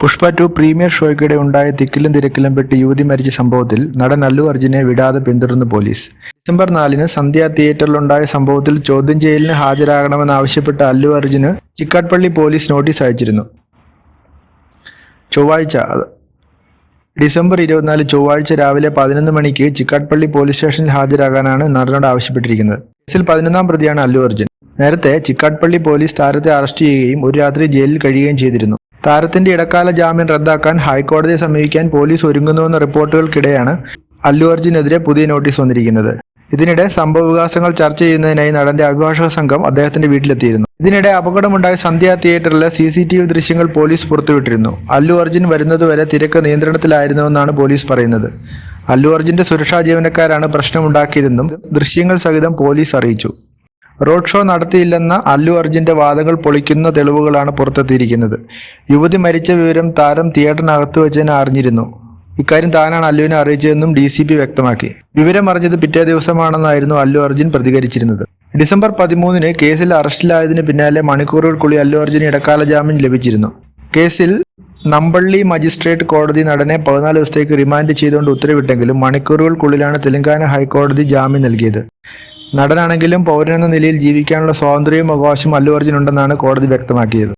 Pushpa to premier ഷോയ്ക്കിടെ ഉണ്ടായ തിക്കിലും തിരക്കിലും പെട്ട് യുവതി മരിച്ച സംഭവത്തിൽ നടൻ അല്ലു അർജുനെ വിടാതെ പിന്തുടർന്നു പോലീസ്. ഡിസംബർ നാലിന് സന്ധ്യ തിയേറ്ററിലുണ്ടായ സംഭവത്തിൽ ചോദ്യം ചെയ്യലിന് ഹാജരാകണമെന്നാവശ്യപ്പെട്ട അല്ലു അർജുന് ചിക്കാട്ട്പള്ളി പോലീസ് നോട്ടീസ് അയച്ചിരുന്നു. ചൊവ്വാഴ്ച ഡിസംബർ ഇരുപത്തിനാല് ചൊവ്വാഴ്ച രാവിലെ പതിനൊന്ന് മണിക്ക് ചിക്കാട്ട്പള്ളി പോലീസ് സ്റ്റേഷനിൽ ഹാജരാകാനാണ് നടനോട് ആവശ്യപ്പെട്ടിരിക്കുന്നത്. കേസിൽ പതിനൊന്നാം പ്രതിയാണ് അല്ലു അർജുൻ. നേരത്തെ ചിക്കാട്ട്പള്ളി പോലീസ് താരത്തെ അറസ്റ്റ് ചെയ്യുകയും ഒരു രാത്രി ജയിലിൽ കഴിയുകയും ചെയ്തിരുന്നു. താരത്തിന്റെ ഇടക്കാല ജാമ്യം റദ്ദാക്കാൻ ഹൈക്കോടതിയെ സമീപിക്കാൻ പോലീസ് ഒരുങ്ങുന്നുവെന്ന റിപ്പോർട്ടുകൾക്കിടെയാണ് അല്ലു അർജുനെതിരെ പുതിയ നോട്ടീസ് വന്നിരിക്കുന്നത്. ഇതിനിടെ സംഭവവികാസങ്ങൾ ചർച്ച ചെയ്യുന്നതിനായി നടന്റെ അഭിഭാഷക സംഘം അദ്ദേഹത്തിന്റെ വീട്ടിലെത്തിയിരുന്നു. ഇതിനിടെ അപകടമുണ്ടായ സന്ധ്യ തിയേറ്ററിലെ സി സി ടി വി ദൃശ്യങ്ങൾ പോലീസ് പുറത്തുവിട്ടിരുന്നു. അല്ലു അർജുൻ വരുന്നതുവരെ തിരക്ക് നിയന്ത്രണത്തിലായിരുന്നുവെന്നാണ് പോലീസ് പറയുന്നത്. അല്ലു അർജുന്റെ സുരക്ഷാ ജീവനക്കാരാണ് പ്രശ്നമുണ്ടാക്കിയതെന്നും ദൃശ്യങ്ങൾ സഹിതം പോലീസ് അറിയിച്ചു. റോഡ് ഷോ നടത്തിയില്ലെന്ന അല്ലു അർജുന്റെ വാദങ്ങൾ പൊളിക്കുന്ന തെളിവുകളാണ് പുറത്തെത്തിയിരിക്കുന്നത്. യുവതി മരിച്ച വിവരം താരം തിയേറ്ററിനകത്ത് വെച്ചതിനെ അറിഞ്ഞിരുന്നു. ഇക്കാര്യം താനാണ് അല്ലുവിനെ അറിയിച്ചതെന്നും ഡി സി പി വ്യക്തമാക്കി. വിവരം അറിഞ്ഞത് പിറ്റേ ദിവസമാണെന്നായിരുന്നു അല്ലു അർജുൻ പ്രതികരിച്ചിരുന്നത്. ഡിസംബർ പതിമൂന്നിന് കേസിൽ അറസ്റ്റിലായതിന് പിന്നാലെ മണിക്കൂറുകൾക്കുള്ളിൽ അല്ലു അർജുന് ഇടക്കാല ജാമ്യം ലഭിച്ചിരുന്നു. കേസിൽ നമ്പള്ളി മജിസ്ട്രേറ്റ് കോടതി നടനെ പതിനാല് ദിവസത്തേക്ക് റിമാൻഡ് ചെയ്തുകൊണ്ട് ഉത്തരവിട്ടെങ്കിലും മണിക്കൂറുകൾക്കുള്ളിലാണ് തെലങ്കാന ഹൈക്കോടതി ജാമ്യം നൽകിയത്. നടനാണെങ്കിലും പൗരനെന്ന നിലയിൽ ജീവിക്കാനുള്ള സ്വാതന്ത്ര്യവും അവകാശവും അല്ലു അർജുനുണ്ടെന്നാണ് കോടതി വ്യക്തമാക്കിയത്.